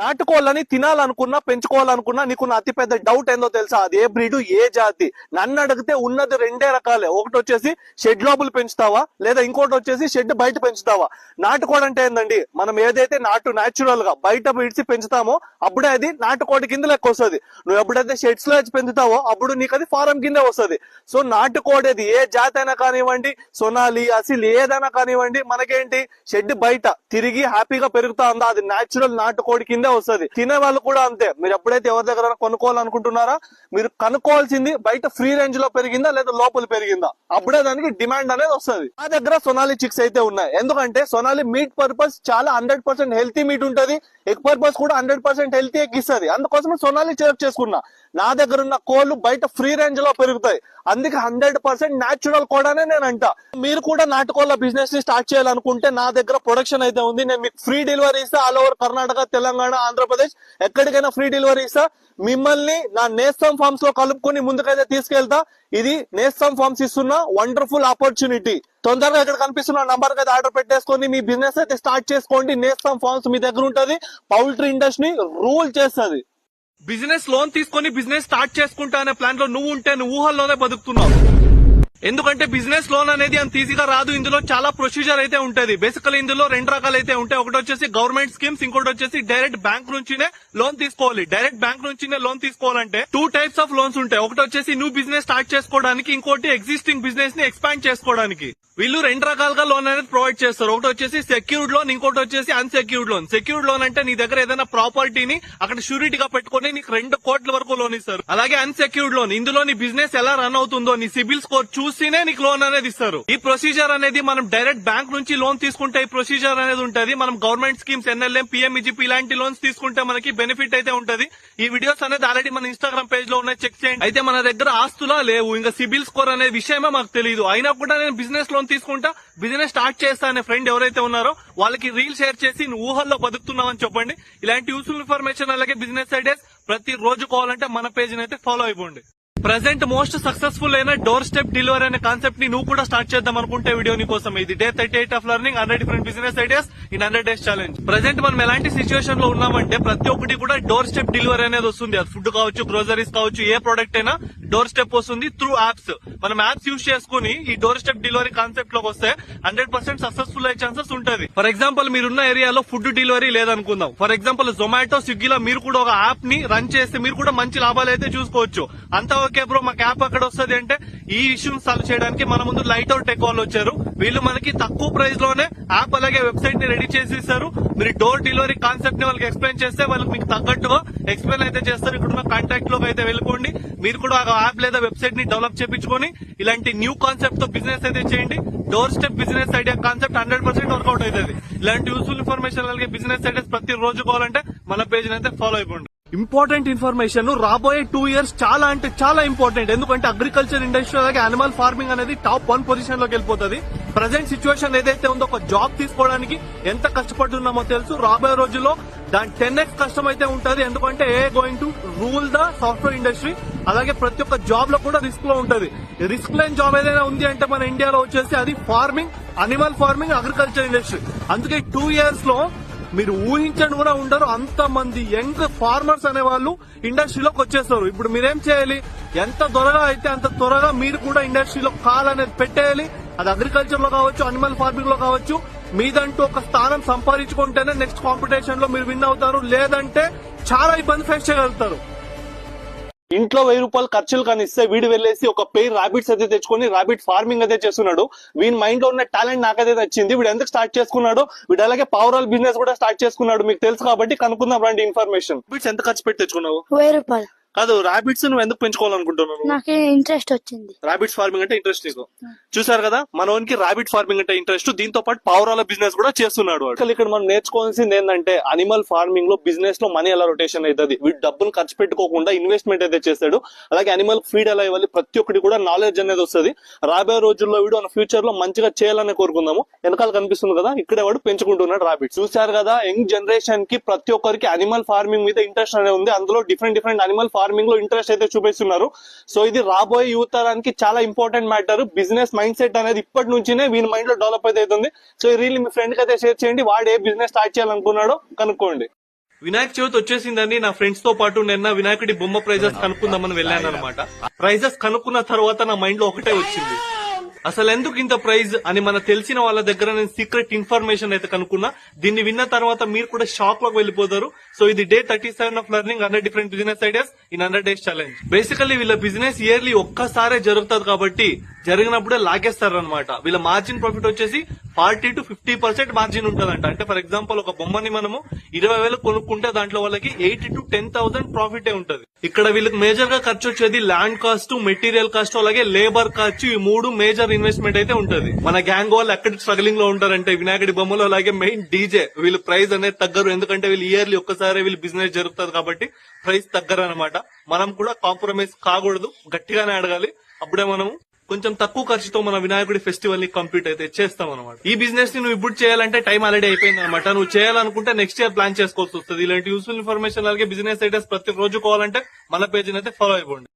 నాటుకోళ్ళని తినాలనుకున్నా పెంచుకోవాలనుకున్నా నీకున్న అతిపెద్ద డౌట్ ఏందో తెలుసా? అది ఏ బ్రీడ్ ఏ జాతి? నన్ను అడిగితే ఉన్నది రెండే రకాలే. ఒకటి వచ్చేసి షెడ్ లోపల పెంచుతావా? లేదా ఇంకోటి వచ్చేసి షెడ్ బయట పెంచుతావా? నాటుకోడి అంటే ఏందండి? మనం ఏదైతే నాటు న్యాచురల్గా బయట విడిచి పెంచుతామో అప్పుడే అది నాటుకోడి కింద లెక్క వస్తుంది. నువ్వు ఎప్పుడైతే షెడ్స్లో వచ్చి పెంచుతావో అప్పుడు నీకు అది ఫారం కిందే వస్తుంది. సో నాటుకోడి అది ఏ జాతి అయినా కానివ్వండి సొనాలి అసలు ఏదైనా కానివ్వండి మనకేంటి? షెడ్ బయట తిరిగి హ్యాపీగా పెరుగుతా ఉందా అది న్యాచురల్ నాటుకోడి కింద వస్తుంది. తినే వాళ్ళు కూడా అంతే. మీరు ఎప్పుడైతే ఎవరి దగ్గర కొనుక్కోవాలనుకుంటున్నారా మీరు కనుక్కోవాల్సింది బయట ఫ్రీ రేంజ్లో పెరిగిందా లేదా లోపల పెరిగిందా? అప్పుడే దానికి డిమాండ్ అనేది వస్తుంది. మా దగ్గర సొనాలి చిక్స్ అయితే ఉన్నాయి. ఎందుకంటే సొనాలి మీట్ పర్పస్ చాలా హండ్రెడ్ పర్సెంట్ హెల్తీ మీట్ ఉంటది. ఎగ్ పర్పస్ కూడా హండ్రెడ్ పర్సెంట్ హెల్తీ ఎగ్ ఇస్తుంది అందుకోసం సొనాలి సెలెక్ట్ చేసుకున్నా. నా దగ్గర ఉన్న కోళ్ళు బయట ఫ్రీ రేంజ్లో పెరుగుతాయి. అందుకే హండ్రెడ్ పర్సెంట్ న్యాచురల్ కోడనే నేను అంట మీరు కూడా నాటుకోళ్ళ బిజినెస్ని స్టార్ట్ చేయాలనుకుంటే నా దగ్గర ప్రొడక్షన్ అయితే ఉంది. నేను మీకు ఫ్రీ డెలివరీ ఇస్తా. ఆల్ ఓవర్ కర్ణాటక తెలంగాణ ఆంధ్రప్రదేశ్ ఎక్కడికైనా ఫ్రీ డెలివరీ ఇస్తా. మిమ్మల్ని నా నేస్తం ఫార్మ్స్లో కలుపుకొని ముందుకైతే తీసుకెళ్తా. ఇది నేస్తం ఫార్మ్స్ ఇస్తున్న వండర్ఫుల్ ఆపర్చునిటీ తొందరగా ఇక్కడ కనిపిస్తున్న నంబర్ అయితే ఆర్డర్ పెట్టేసుకొని మీ బిజినెస్ అయితే స్టార్ట్ చేసుకోండి. నేస్తం ఫార్మ్స్ మీ దగ్గర ఉంటది. పౌల్ట్రీ ఇండస్ట్రీ రూల్ చేస్తుంది. బిజినెస్ లోన్ తీసుకొని బిజినెస్ స్టార్ట్ చేసుకుంటా అనే ప్లాన్లో నువ్వు ఉంటే నువ్వు ఊహల్లోనే బతుకుతున్నావు. ఎందుకంటే బిజినెస్ లోన్ అనేది అంత ఈజీగా రాదు. ఇందులో చాలా ప్రొసీజర్ అయితే ఉంటది. బేసికల్ ఇందులో రెండు రకాలు అయితే ఉంటాయి. ఒకటి వచ్చేసి గవర్నమెంట్ స్కీమ్స్ ఇంకోటి వచ్చేసి డైరెక్ట్ బ్యాంక్ నుంచినే లోన్ తీసుకోవాలి. డైరెక్ట్ బ్యాంక్ నుంచినే లోన్ తీసుకోవాలంటే టూ టైప్స్ ఆఫ్ లోన్స్ ఉంటాయి. ఒకటి వచ్చేసి న్యూ బిజినెస్ స్టార్ట్ చేసుకోవడానికి ఇంకోటి ఎగ్జిస్టింగ్ బిజినెస్ని ఎక్స్పాండ్ చేసుకోవడానికి. వీళ్ళు రెండు రకాలుగా లోన్ అనేది ప్రొవైడ్ చేస్తారు. ఒకటి వచ్చేసి సెక్యూర్డ్ లోన్ ఇంకోటి వచ్చేసి అన్సెక్యూర్డ్ లోన్ సెక్యూర్డ్ లోన్ అంటే నీ దగ్గర ఏదైనా ప్రాపర్టీని అక్కడ షూరిటీగా పెట్టుకొని నీకు రెండు కోట్ల వరకు లోన్ ఇస్తారు. అలాగే అన్సెక్యూర్డ్ లోన్ ఇందులో నీ బిజినెస్ ఎలా రన్ అవుతుందో నీ సిబిల్ స్కోర్ చూస్తేనే నీకు లోన్ అనేది ఇస్తారు. ఈ ప్రొసీజర్ అనేది మనం డైరెక్ట్ బ్యాంక్ నుంచి లోన్ తీసుకుంటే ఈ ప్రొసీజర్ అనేది ఉంటది. మనం గవర్నమెంట్ స్కీమ్స్ ఎన్ఎల్ఎం పిఎంఈజీపీ ఇలాంటి లోన్స్ తీసుకుంటే మనకి బెనిఫిట్ అయితే ఉంటది. ఈ వీడియోస్ అనేది ఆల్రెడీ మన ఇన్స్టాగ్రామ్ పేజ్లో ఉన్నాయి. చెక్ చేయండి. అయితే మన దగ్గర ఆస్తులా లేవు. ఇంకా సిబిల్ స్కోర్ అనే విషయమే మాకు తెలియదు అయినా కూడా నేను బిజినెస్ లోన్ తీసుకుంటా బిజినెస్ స్టార్ట్ చేస్తా అనే ఫ్రెండ్ ఎవరైతే ఉన్నారో వాళ్ళకి రీల్ షేర్ చేసి నువ్వు ఊహల్లో అని చెప్పండి. ఇలాంటి యూస్ఫుల్ ఇన్ఫర్మేషన్ అలాగే బిజినెస్ ఐడియాస్ ప్రతి రోజు కావాలంటే మన పేజ్ అయితే ఫాలో అయిపోండి. ప్రెసెంట్ మోస్ట్ సక్సెస్ఫుల్ అయిన డోర్ స్టెప్ డెలివరీ అనే కాన్సెప్ట్ని నువ్వు కూడా స్టార్ట్ చేద్దాం అనుకుంటే వీడియో నీ కోసం ఇది. Day thirty eight of learning hundred different business ideas in hundred days challenge present మనం ఎలాంటి సిచువేషన్లో ఉన్నామంటే ప్రతి ఒక్కటి కూడా డోర్ స్టెప్ డెలివరీ అనేది వస్తుంది. అది ఫుడ్ కావచ్చు గ్రోసరీస్ కావచ్చు ఏ ప్రోడక్ట్ అయినా డోర్ స్టెప్ వస్తుంది త్రూ యాప్స్. మనం యాప్స్ యూజ్ చేసుకుని ఈ డోర్ స్టెప్ డెలివరీ కాన్సెప్ట్లోకి వస్తే హండ్రెడ్ పర్సెంట్ సక్సెస్ఫుల్ అయ్యే ఛాన్సెస్ ఉంటుంది. ఫర్ ఎగ్జాంపుల్ మీరున్న ఏరియాలో ఫుడ్ డెలివరీ లేదనుకుందాం. ఫర్ ఎగ్జాంపుల్ జొమాటో స్విగ్గీలో మీరు కూడా ఒక యాప్ని రన్ చేస్తే మీరు కూడా మంచి లాభాలు అయితే చూసుకోవచ్చు. అంతా ఓకే బ్రో మాకు యాప్ అక్కడ వస్తుంది అంటే ఈ ఇష్యూ సాల్వ్ చేయడానికి మన ముందు లైట్ అవుట్ టెక్ వాళ్ళు వచ్చారు. వీళ్ళు మనకి తక్కువ ప్రైస్లోనే యాప్ అలాగే వెబ్సైట్ని రెడీ చేసి ఇస్తారు. మీరు డోర్ డెలివరీ కాన్సెప్ట్ని వాళ్ళకి ఎక్స్ప్లెయిన్ చేస్తే వాళ్ళకి మీకు తగ్గట్టుగా ఎక్స్ప్లెయిన్ అయితే చేస్తారు. ఇక్కడ ఉన్న కాంటాక్ట్లోకి అయితే వెళ్ళిపోండి. మీరు కూడా ఆ యాప్ లేదా వెబ్సైట్ని డెవలప్ చేయించుకొని ఇలాంటి న్యూ కాన్సెప్ట్తో బిజినెస్ అయితే చేయండి. Doorstep business idea concept hundred percent work out అవుతుంది. ఇలాంటి యూస్ఫుల్ ఇన్ఫర్మేషన్ అలాగే బిజినెస్ ఐడియాస్ ప్రతి రోజు కావాలంటే మన పేజ్ అయితే ఫాలో అయిపోండి. ఇంపార్టెంట్ ఇన్ఫర్మేషన్ రాబోయే టూ ఇయర్స్ చాలా అంటే చాలా ఇంపార్టెంట్ ఎందుకంటే అగ్రికల్చర్ ఇండస్ట్రీ అలాగే అనిమల్ ఫార్మింగ్ అనేది టాప్ వన్ పొజిషన్లోకి వెళ్ళిపోతుంది. ప్రజెంట్ సిచ్యువేషన్ ఏదైతే ఉందో ఒక జాబ్ తీసుకోవడానికి ఎంత కష్టపడుతున్నామో తెలుసు. రాబోయే రోజుల్లో దాని టెన్ ఎక్స్ కష్టం అయితే ఉంటుంది. ఎందుకంటే a going to rule the software industry అలాగే ప్రతి ఒక్క జాబ్లో కూడా రిస్క్లో ఉంటది. రిస్క్ లేని జాబ్ ఏదైనా ఉంది అంటే మన ఇండియాలో వచ్చేసి అది farming animal farming agriculture industry అందుకే టూ ఇయర్స్లో మీరు ఊహించండి కూడా ఉండరు. అంత మంది యంగ్ ఫార్మర్స్ అనే వాళ్ళు ఇండస్ట్రీలోకి వచ్చేస్తారు. ఇప్పుడు మీరేం చేయాలి? ఎంత త్వరగా అయితే అంత త్వరగా మీరు కూడా ఇండస్ట్రీలో కాల్ అనేది పెట్టేయాలి. అది అగ్రికల్చర్లో కావచ్చు అనిమల్ ఫార్మింగ్లో కావచ్చు మీదంటూ ఒక స్థానం సంపాదించుకుంటేనే నెక్స్ట్ కాంపిటీషన్లో మీరు విన్ అవుతారు. లేదంటే చాలా ఇబ్బంది ఫేస్ చేయగలుగుతారు. ఇంట్లో వెయ్యి రూపాయలు ఖర్చులు కానీ ఇస్తే వీడు వెళ్ళేసి ఒక పెయిర్ రాబిట్స్ అయితే తెచ్చుకొని రాబిట్ ఫార్మింగ్ అయితే చేస్తున్నాడు. వీని మైండ్లో ఉన్న టాలెంట్ నాకైతే నచ్చింది. వీడు ఎందుకు స్టార్ట్ చేసుకున్నాడు? వీడు అలాగే పవరాల్ బిజినెస్ కూడా స్టార్ట్ చేసుకున్నాడు. మీకు తెలుసు కాబట్టి కనుక్కుందాం రండి ఇన్ఫర్మేషన్ బిట్స్ ఎంత ఖర్చు పెట్టి తెచ్చుకున్నావు? వెయ్యి రూపాయలు. కాదు రాబిట్స్ నువ్వు ఎందుకు పెంచుకోవాలనుకుంటున్నావు? నాకు ఇంట్రెస్ట్ వచ్చింది. రాబిట్స్ ఫార్మింగ్ అంటే ఇంట్రెస్ట్ నీకు. చూసారు కదా మనోనికి రాబిట్ ఫార్మింగ్ అంటే ఇంట్రెస్ట్ దీంతో పాటు పావురాల బిజినెస్ కూడా చేస్తున్నాడు ఇక్కడ మనం నేర్చుకోవాల్సింది ఏంటంటే అనిమల్ ఫార్మింగ్లో బిజినెస్లో మనీ ఎలా రొటేషన్ అవుతుంది. వీడు డబ్బులు ఖర్చు పెట్టుకోకుండా ఇన్వెస్ట్మెంట్ అయితే చేస్తాడు. అలాగే అనిమల్ ఫీడ్ ఎలా ఇవ్వాలి ప్రతి ఒక్కటి కూడా నాలెడ్జ్ అనేది వస్తుంది. రాబోయే రోజుల్లో వీడు మన ఫ్యూచర్లో మంచిగా చేయాలని కోరుకుందాము. వెనకాల కనిపిస్తుంది కదా ఇక్కడే వాడు పెంచుకుంటున్నాడు రాబిట్ చూసారు కదా యంగ్ జనరేషన్కి ప్రతి ఒక్కరికి అనిమల్ ఫార్మింగ్ మీద ఇంట్రెస్ట్ అనేది ఉంది. అందులో డిఫరెంట్ డిఫరెంట్ అనిమల్ ఫార్మింగ్లో ఇంట్రెస్ట్ అయితే చూపిస్తున్నారు. సో ఇది రాబోయే యూత్ తరానికి చాలా important matter business mind set అనేది ఇప్పటి నుంచినే వీని మైండ్లో డెవలప్ అయితే అవుతుంది. సో ఈ రీల్ మీ ఫ్రెండ్కి అయితే షేర్ చేయండి. వాడు ఏ బిజినెస్ స్టార్ట్ చేయాలనుకున్నాడో కనుక్కోండి. వినాయక చవితి వచ్చేసిందని నా ఫ్రెండ్స్తో పాటు నిన్న వినాయకుడి బొమ్మ ప్రైజెస్ కనుక్కుందామని వెళ్ళాను అనమాట ప్రైజెస్ కనుక్కున్న తర్వాత నా మైండ్లో ఒకటే వచ్చింది. అసలు ఎందుకు ఇంత ప్రైజ్ అని మన తెలిసిన వాళ్ళ దగ్గర నేను సీక్రెట్ ఇన్ఫర్మేషన్ అయితే కనుక్కున్నా. దీన్ని విన్న తర్వాత మీరు కూడా షాక్లోకి వెళ్ళిపోతారు. సో ఇది day thirty seven of learning hundred different business ideas in hundred days challenge. Basically వీళ్ళ బిజినెస్ ఇయర్లీ ఒక్కసారే జరుగుతుంది కాబట్టి జరిగినప్పుడే లాగేస్తారు అనమాట వీళ్ళ మార్జిన్ ప్రాఫిట్ వచ్చేసి forty to fifty percent margin ఉంటదంట. అంటే ఫర్ ఎగ్జాంపుల్ ఒక బొమ్మని మనము ఇరవై వేలు కొనుక్కుంటే దాంట్లో వాళ్ళకి eighty to ten thousand profit ఉంటుంది. ఇక్కడ వీళ్ళకి మేజర్గా ఖర్చు వచ్చేది ల్యాండ్ కాస్ట్ మెటీరియల్ కాస్ట్ అలాగే లేబర్ ఖర్చు ఈ మూడు మేజర్ ఇన్వెస్ట్మెంట్ అయితే ఉంటుంది. మన గ్యాంగ్ వాళ్ళు ఎక్కడ స్ట్రగలింగ్లో ఉంటారంటే వినాయకుడి బొమ్మలు అలాగే మెయిన్ డీజే వీళ్ళు ప్రైస్ అనేది తగ్గరు. ఎందుకంటే వీళ్ళు ఇయర్లీ ఒక్కసారి వీళ్ళు బిజినెస్ జరుగుతుంది కాబట్టి ప్రైస్ తగ్గరు అనమాట మనం కూడా కాంప్రమైజ్ కాకూడదు. గట్టిగానే అడగాలి. అప్పుడే మనము కొంచెం తక్కువ ఖర్చుతో మన వినాయకుడి ఫెస్టివల్ని కంప్లీట్ అయితే చేస్తాం అనమాట ఈ బిజినెస్ని నువ్వు ఇప్పుడు చేయాలంటే టైం ఆల్రెడీ అయిపోయింది అనమాట నువ్వు చేయాలనుకుంటే నెక్స్ట్ ఇయర్ ప్లాన్ చేసుకోవాల్సి వస్తుంది. ఇలాంటి యూస్ఫుల్ ఇన్ఫర్మేషన్ అలాగే బిజినెస్ ఐడియాస్ ప్రతి రోజు కావాలంటే మన పేజ్ అయితే ఫాలో అయిపోండి.